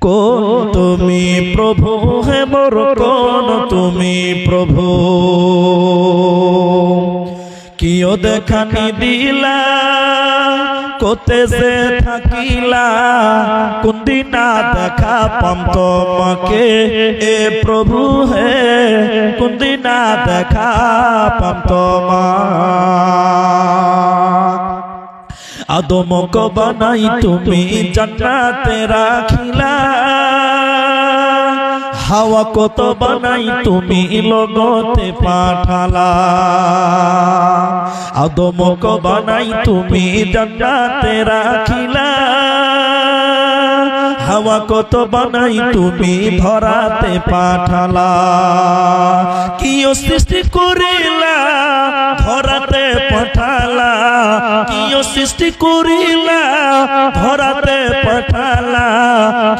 কোন তুমি প্রভু হে মোর কোন, তুমি প্রভু। কিয় দেখানি দিলা, কোতে সে থাকিলা কুন্দিনা দেখা পাম তোমাকে এ প্রভু হে কুন্দিনা দেখা পাম তোমার আদমক বানাই তুমি জান্নাতে রাখিলা। হাওয়া কত বানাই তুমি লগতে পাঠালা। আদমক বানাই তুমি জান্নাতে রাখিলা। হাওয়া কত বানাই তুমি ধরাতে পাঠালা। কিও সৃষ্টি করিলা সৃষ্টি করিলা ধরাতে পাঠালা।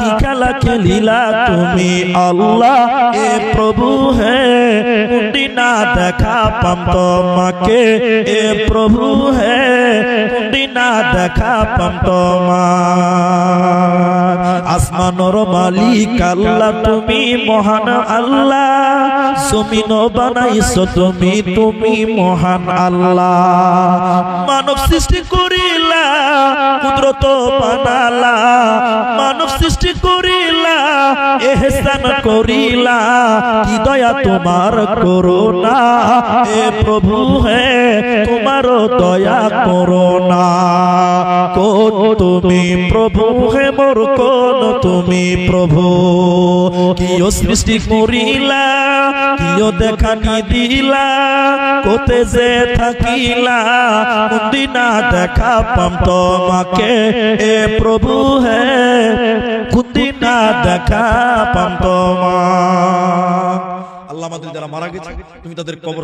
কি খেলা খেলিলা তুমি আল্লাহ? এ না দেখা পাম তোমাকে। এ প্রভু হে মুন্ডি না দেখা পাম তোমার। আসমানর মালিক আল্লাহ, তুমি মহান আল্লাহ। জমিন বানাইছো তুমি তুমি মহান আল্লাহ। মানব সৃষ্টি করিলা, কুদরত বানালা। মানব সৃষ্টি করিলা, এহসান করিলা। কি দয়া তোমার করোনা এ প্রভু হে তোমার দয়া করোনা কোন তুমি প্রভু হে, মোর কোন তুমি প্রভু? কিয় সৃষ্টি করিলা, কিয় দেখানি দিলা কোতে যে থাকিলা দিনা দেখা পাম তোমাকে। এ প্রভু হে কুদিনা দেখা পাম তোমা আল্লাহ যারা মারা গেছে তুমি তাদের কবর